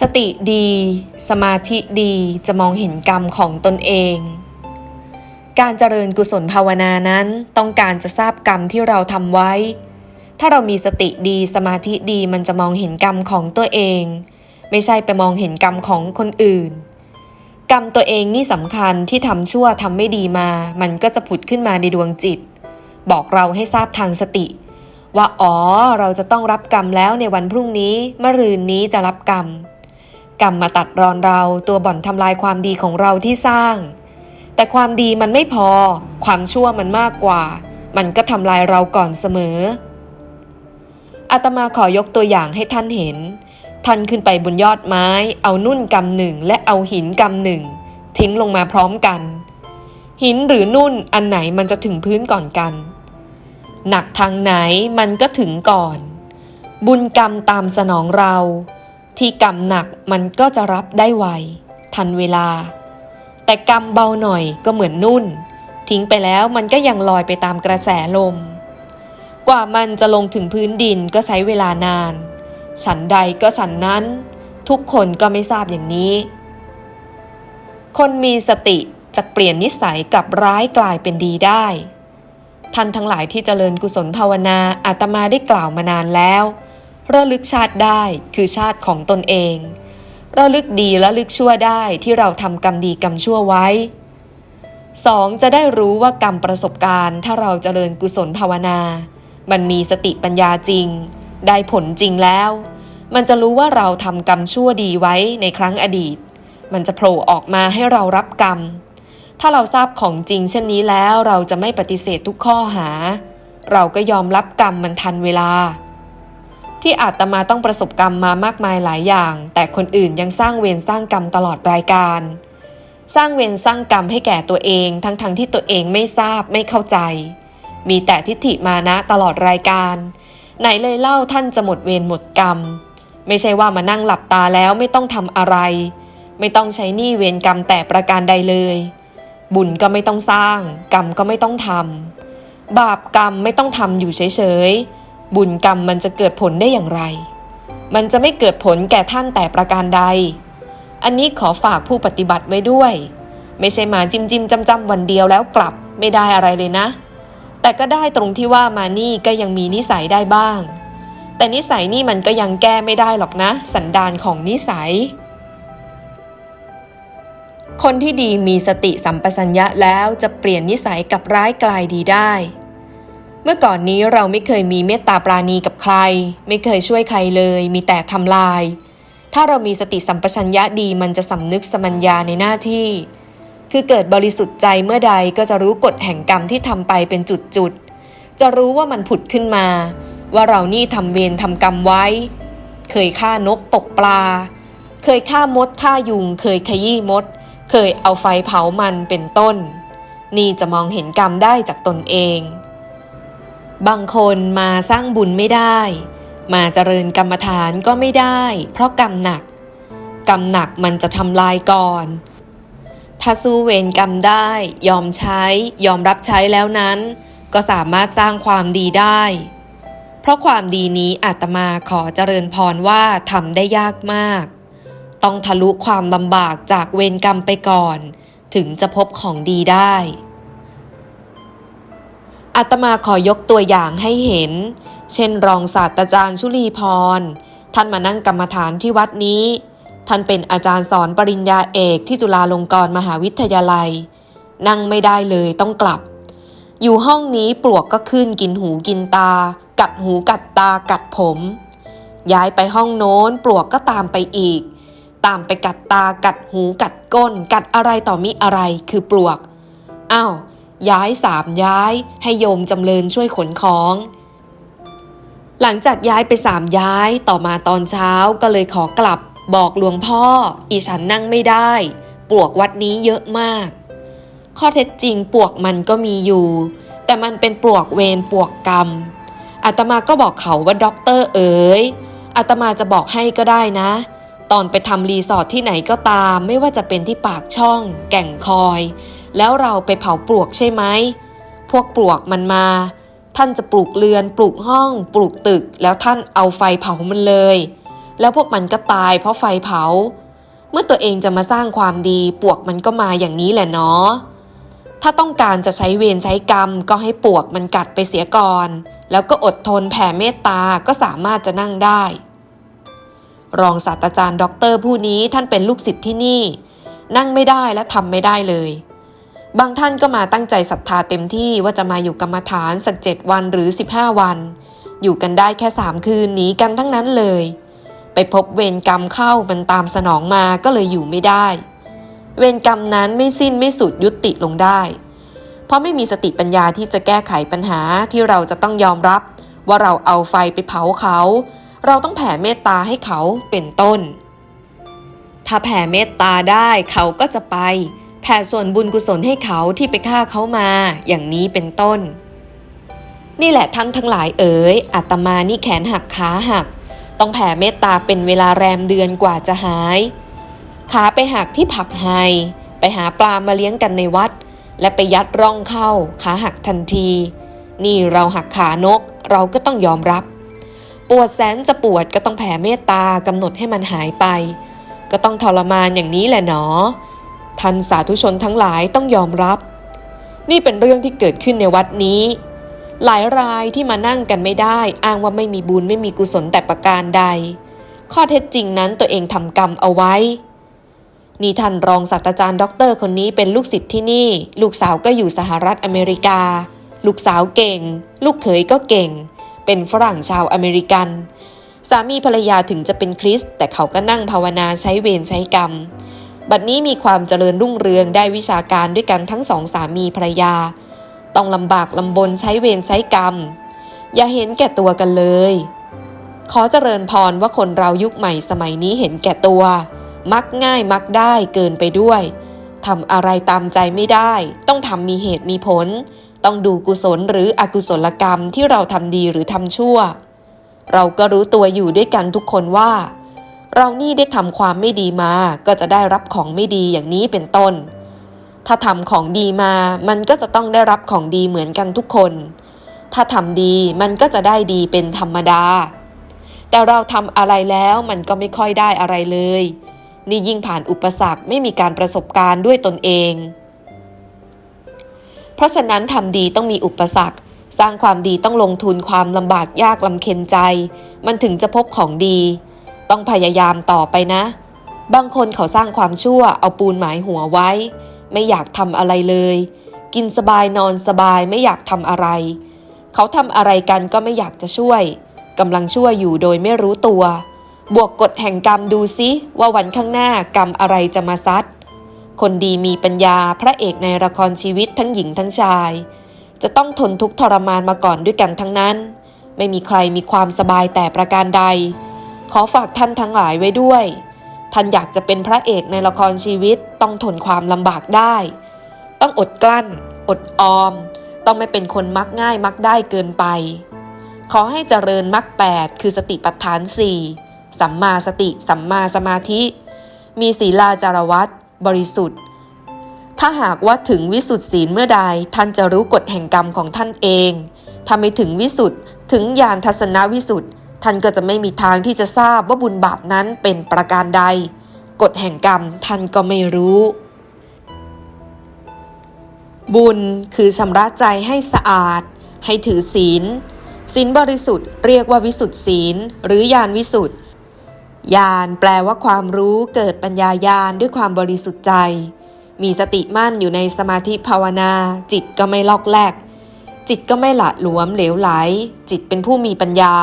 สติดี สมาธิดีจะมองเห็นกรรมของตนเอง การเจริญกุศลภาวนานั้นต้องการจะทราบกรรมที่เราทำไว้ ถ้าเรามีสติดีสมาธิดีมันจะมองเห็นกรรมของตัวเอง ไม่ใช่ไปมองเห็นกรรมของคนอื่น กรรมตัวเองนี่สำคัญที่ทำชั่วทำไม่ดีมา มันก็จะผุดขึ้นมาในดวงจิต บอกเราให้ทราบทางสติว่าอ๋อ เราจะต้องรับกรรมแล้วในวันพรุ่งนี้มะรืนนี้จะรับกรรม กรรมมาตัดรอนเราตัวบ่อนทำลายความดีของเราที่สร้าง แต่ความดีมันไม่พอ ความชั่วมันมากกว่า มันก็ทำลายเราก่อนเสมออาตมาขอยกตัวอย่างให้ท่านเห็น ท่านขึ้นไปบนยอดไม้ เอานุ่นกำหนึ่งและเอาหินกำหนึ่ง ทิ้งลงมาพร้อมกัน หินหรือนุ่นอันไหนมันจะถึงพื้นก่อนกัน หนักทางไหนมันก็ถึงก่อน บุญกรรมตามสนองเรา ที่กรรมหนักมันก็จะรับได้ไว ทันเวลา แต่กรรมเบาหน่อยก็เหมือนนุ่น ทิ้งไปแล้วมันก็ยังลอยไปตามกระแสลม กว่ามันจะลงถึงพื้นดินก็ใช้เวลานานฉันใดก็ฉันนั้น ทุกคนก็ไม่ทราบอย่างนี้ คนมีสติจะเปลี่ยนนิสัยกลับร้ายกลายเป็นดีได้ท่านทั้งหลายที่เจริญกุศลภาวนาอาตมาได้กล่าวมานานแล้ว ระลึกชาติได้คือชาติของตนเอง ระลึกดีและลึกชั่วได้ที่เราทำกรรมดีกรรมชั่วไว้ 2. จะได้รู้ว่ากรรมประสบการณ์ถ้าเราเจริญกุศลภาวนา มันมีสติปัญญาจริง ได้ผลจริงแล้ว มันจะรู้ว่าเราทำกรรมชั่วดีไว้ในครั้งอดีต มันจะโผล่ออกมาให้เรารับกรรม ถ้าเราทราบของจริงเช่นนี้แล้วเราจะไม่ปฏิเสธทุกข้อหา เราก็ยอมรับกรรมมันทันเวลา ที่อาตมาต้องประสบกรรมมามากมายหลายอย่าง แต่คนอื่นยังสร้างเวรสร้างกรรมตลอดรายการ สร้างเวรสร้างกรรมให้แก่ตัวเองทั้งๆทที่ตัวเองไม่ทราบไม่เข้าใจ มีแต่ทิฏฐิมานะตลอดรายการ ไหนเลยเล่าท่านจะหมดเวรหมดกรรม ไม่ใช่ว่ามานั่งหลับตาแล้วไม่ต้องทำอะไร ไม่ต้องใช้หนี้เวรกรรมแต่ประการใดเลย บุญก็ไม่ต้องสร้าง กรรมก็ไม่ต้องทำบาปกรรมไม่ต้องทำอยู่เฉยๆ บุญกรรมมันจะเกิดผลได้อย่างไร มันจะไม่เกิดผลแก่ท่านแต่ประการใด อันนี้ขอฝากผู้ปฏิบัติไว้ด้วย ไม่ใช่มาจิ้มจิ้มจำจำวันเดียวแล้วกลับไม่ได้อะไรเลยนะ แต่ก็ได้ตรงที่ว่ามานี่ก็ยังมีนิสัยได้บ้าง แต่นิสัยนี่มันก็ยังแก้ไม่ได้หรอกนะ สันดานของนิสัย คนที่ดีมีสติสัมปชัญญะแล้วจะเปลี่ยนนิสัยกับร้ายกลายดีได้ เมื่อก่อนนี้เราไม่เคยมีเมตตาปราณีกับใคร ไม่เคยช่วยใครเลย มีแต่ทำลาย ถ้าเรามีสติสัมปชัญญะดีมันจะสำนึกสมัญญาในหน้าที่ คือเกิดบริสุทธิ์ใจเมื่อใดก็จะรู้กฎแห่งกรรมที่ทำไปเป็นจุดๆ จะรู้ว่ามันผุดขึ้นมา ว่าเรานี่ทำเวรทำกรรมไว้ เคยฆ่านกตกปลา เคยฆ่ามดฆ่ายุง เคยขยี้มด เคยเอาไฟเผามันเป็นต้น นี่จะมองเห็นกรรมได้จากตนเอง บางคนมาสร้างบุญไม่ได้ มาเจริญกรรมฐานก็ไม่ได้ เพราะกรรมหนัก กรรมหนักมันจะทำลายก่อน ถ้าสู้เวรกรรมได้ ยอมใช้ ยอมรับใช้แล้วนั้น ก็สามารถสร้างความดีได้ เพราะความดีนี้อาตมาขอเจริญพรว่าทำได้ยากมาก ต้องทะลุความลำบากจากเวรกรรมไปก่อน ถึงจะพบของดีได้ อาตมาขอยกตัวอย่างให้เห็น เช่นรองศาสตราจารย์ชุลีพร ท่านมานั่งกรรมฐานที่วัดนี้ ท่านเป็นอาจารย์สอนปริญญาเอกที่จุฬาลงกรณ์มหาวิทยาลัย นั่งไม่ได้เลยต้องกลับ อยู่ห้องนี้ปลวกก็ขึ้นกินหูกินตา กัดหูกัดตากัดผม ย้ายไปห้องโน้นปลวกก็ตามไปอีก ตามไปกัดตากัดหูกัดก้น กัดอะไรต่อมิอะไรคือปลวกอ้าว ย้ายสามย้าย ให้โยมจำเริญช่วยขนของ หลังจากย้ายไปสามย้ายต่อมาตอนเช้าก็เลยขอกลับ บอกหลวงพ่อ อีฉันนั่งไม่ได้ ปลวกวัดนี้เยอะมาก ข้อเท็จจริงปลวกมันก็มีอยู่ แต่มันเป็นปลวกเวรปลวกกรรมอาตมาก็บอกเขาว่าด็อกเตอร์เอ๋ยอาตมาจะบอกให้ก็ได้นะ ตอนไปทำรีสอร์ทที่ไหนก็ตาม ไม่ว่าจะเป็นที่ปากช่อง แก่งคอย แล้วเราไปเผาปลวกใช่ไหม พวกปลวกมันมา ท่านจะปลูกเรือน ปลูกห้อง ปลูกตึก แล้วท่านเอาไฟเผามันเลย แล้วพวกมันก็ตายเพราะไฟเผา เมื่อตัวเองจะมาสร้างความดีปวกมันก็มาอย่างนี้แหละเนาะ ถ้าต้องการจะใช้เวรใช้กรรมก็ให้ปวกมันกัดไปเสียก่อน แล้วก็อดทนแผ่เมตตา ก็สามารถจะนั่งได้ รองศาสตราจารย์ด็อกเตอร์ผู้นี้ท่านเป็นลูกศิษย์ที่นี่ นั่งไม่ได้และทำไม่ได้เลย บางท่านก็มาตั้งใจศรัทธาเต็มที่ว่าจะมาอยู่กรรมฐานสักเจ็ดวันหรือ 15 วัน อยู่กันได้แค่สามคืนหนีกันทั้งนั้นเลย ไปพบเวรกรรมเข้ามันตามสนองมาก็เลยอยู่ไม่ได้ เวรกรรมนั้นไม่สิ้นไม่สุดยุติลงได้ เพราะไม่มีสติปัญญาที่จะแก้ไขปัญหาที่เราจะต้องยอมรับ ว่าเราเอาไฟไปเผาเขา เราต้องแผ่เมตตาให้เขาเป็นต้น ถ้าแผ่เมตตาได้เขาก็จะไป ผ่ส่วนบุญกุศลให้เขาที่ไปฆ่าเขามา อย่างนี้เป็นต้น นี่แหละท่านทั้งหลายเอ๋ยอาตมานี่แขนหักขาหัก ต้องแผ่เมตตาเป็นเวลาแรมเดือนกว่าจะหาย ขาไปหักที่ผักไฮไปหาปลามาเลี้ยงกันในวัด และไปยัดร่องเข้า ขาหักทันที นี่เราหักขานก เราก็ต้องยอมรับ ปวดแสนจะปวดก็ต้องแผ่เมตตากำหนดให้มันหายไป ก็ต้องทรมานอย่างนี้แหละหนอ ท่านสาธุชนทั้งหลายต้องยอมรับ นี่เป็นเรื่องที่เกิดขึ้นในวัดนี้ หลายรายที่มานั่งกันไม่ได้ อ้างว่าไม่มีบุญไม่มีกุศลแต่ประการใด ข้อเท็จจริงนั้นตัวเองทำกรรมเอาไว้ นี่ท่านรองศาสตราจารย์ด็อกเตอร์คนนี้เป็นลูกศิษย์ที่นี่ ลูกสาวก็อยู่สหรัฐอเมริกา ลูกสาวเก่ง ลูกเขยก็เก่ง เป็นฝรั่งชาวอเมริกันสามีภรรยาถึงจะเป็นคริสต์แต่เขาก็นั่งภาวนาใช้เวรใช้กรรม บัดนี้มีความเจริญรุ่งเรืองได้วิชาการด้วยกันทั้งสองสามีภรรยา ต้องลำบากลำบนใช้เวรใช้กรรม อย่าเห็นแก่ตัวกันเลย ขอเจริญพรว่าคนเรายุคใหม่สมัยนี้เห็นแก่ตัว มักง่ายมักได้เกินไปด้วยทำอะไรตามใจไม่ได้ ต้องทำมีเหตุมีผล ต้องดูกุศลหรืออกุศลกรรมที่เราทำดีหรือทำชั่ว เราก็รู้ตัวอยู่ด้วยกันทุกคนว่า เรานี่ได้ทำความไม่ดีมา ก็จะได้รับของไม่ดีอย่างนี้เป็นต้น ถ้าทำของดีมา มันก็จะต้องได้รับของดีเหมือนกันทุกคน ถ้าทำดีมันก็จะได้ดีเป็นธรรมดา แต่เราทำอะไรแล้วมันก็ไม่ค่อยได้อะไรเลย นี่ยิ่งผ่านอุปสรรคไม่มีการประสบการณ์ด้วยตนเอง เพราะฉะนั้นทำดีต้องมีอุปสรรคสร้างความดีต้องลงทุนความลำบากยากลำเค็ญใจ มันถึงจะพบของดี ต้องพยายามต่อไปนะ บางคนเขาสร้างความชั่วเอาปูนหมายหัวไว้ ไม่อยากทำอะไรเลย กินสบายนอนสบายไม่อยากทำอะไร เขาทำอะไรกันก็ไม่อยากจะช่วยกำลังช่วยอยู่โดยไม่รู้ตัว บวกกฎแห่งกรรมดูซิว่าวันข้างหน้ากรรมอะไรจะมาซัด คนดีมีปัญญาพระเอกในละครชีวิตทั้งหญิงทั้งชาย จะต้องทนทุกข์ทรมานมาก่อนด้วยกันทั้งนั้น ไม่มีใครมีความสบายแต่ประการใด ขอฝากท่านทั้งหลายไว้ด้วย ท่านอยากจะเป็นพระเอกในละครชีวิตต้องทนความลำบากได้ ต้องอดกลั้น อดออม ต้องไม่เป็นคนมักง่ายมักได้เกินไป ขอให้เจริญมรรคแปดคือสติปัฏฐานสี่สัมมาสติ สัมมาสมาธิ มีศีลาจารวัตบริสุทธิ์ ถ้าหากว่าถึงวิสุทธิศีลเมื่อใด ท่านจะรู้กฎแห่งกรรมของท่านเองถ้าไม่ถึงวิสุทธิ์ถึงญาณทัศนวิสุทธิ์ ท่านก็จะไม่มีทางที่จะทราบว่าบุญบาปนั้นเป็นประการใด กฎแห่งกรรมท่านก็ไม่รู้ บุญคือชำระใจให้สะอาด ให้ถือศีลศีลบริสุทธิ์เรียกว่าวิสุทธิศีล หรือญาณวิสุทธิ์ญาณแปลว่าความรู้เกิดปัญญาญาณด้วยความบริสุทธิ์ใจ มีสติมั่นอยู่ในสมาธิภาวนา จิตก็ไม่ลอกแลกจิตก็ไม่หละหลวมเหลวไหล จิตเป็นผู้มีปัญญา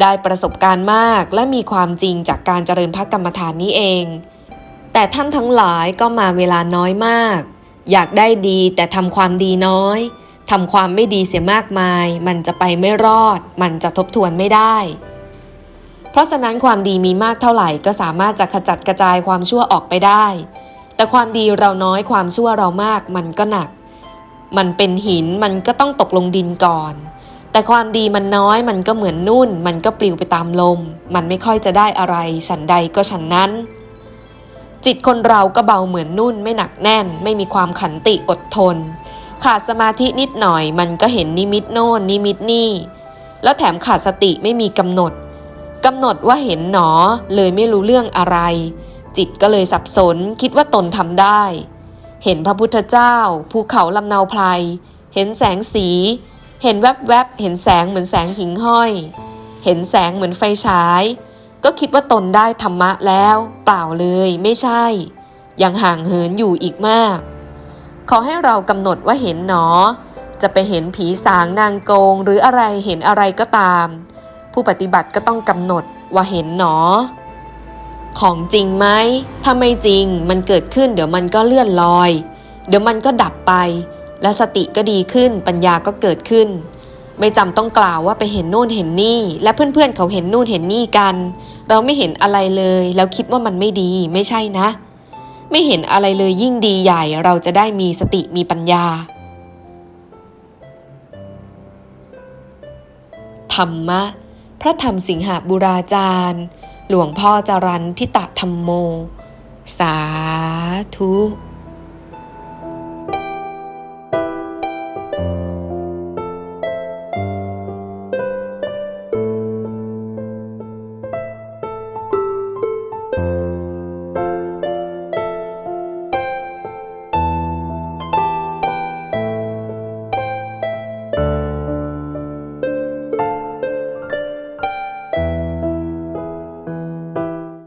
ได้ประสบการณ์มากและมีความจริงจากการเจริญพระกรรมฐานนี้เอง แต่ท่านทั้งหลายก็มาเวลาน้อยมาก อยากได้ดีแต่ทำความดีน้อยทำความไม่ดีเสียมากมาย มันจะไปไม่รอด มันจะทบทวนไม่ได้ เพราะฉะนั้นความดีมีมากเท่าไหร่ก็สามารถจะขจัดกระจายความชั่วออกไปได้ แต่ความดีเราน้อยความชั่วเรามากมันก็หนัก มันเป็นหินมันก็ต้องตกลงดินก่อน แต่ความดีมันน้อยมันก็เหมือนนุ่น มันก็ปลิวไปตามลม มันไม่ค่อยจะได้อะไร ฉันใดก็ฉันนั้น จิตคนเราก็เบาเหมือนนุ่น ไม่หนักแน่น ไม่มีความขันติอดทน ขาดสมาธินิดหน่อย มันก็เห็นนิมิตโน่นนิมิตนี่ แล้วแถมขาดสติไม่มีกำหนดกำหนดว่าเห็นหนอเลยไม่รู้เรื่องอะไร จิตก็เลยสับสนคิดว่าตนทำได้ เห็นพระพุทธเจ้า ภูเขาลำเนาไพรเห็นแสงสี เห็นแวบๆ เห็นแสงเหมือนแสงหิ่งห้อย เห็นแสงเหมือนไฟฉาย ก็คิดว่าตนได้ธรรมะแล้ว เปล่าเลยไม่ใช่ ยังห่างเหินอยู่อีกมาก ขอให้เรากำหนดว่าเห็นหนอ จะไปเห็นผีสางนางโกงหรืออะไรเห็นอะไรก็ตาม ผู้ปฏิบัติก็ต้องกำหนดว่าเห็นหนอ ของจริงไหมถ้าไม่จริงมันเกิดขึ้นเดี๋ยวมันก็เลื่อนลอย เดี๋ยวมันก็ดับไปและสติก็ดีขึ้นปัญญาก็เกิดขึ้น ไม่จำต้องกล่าวว่าไปเห็นนู่นเห็นนี่ และเพื่อนๆเขาเห็นนู่นเห็นนี่กัน เราไม่เห็นอะไรเลย แล้วคิดว่ามันไม่ดีไม่ใช่นะ ไม่เห็นอะไรเลยยิ่งดีใหญ่เราจะได้มีสติมีปัญญา ธรรมะ พระธรรมสิงหบุราจารย์ หลวงพ่อจรันทิตะธรรมโม สาธุ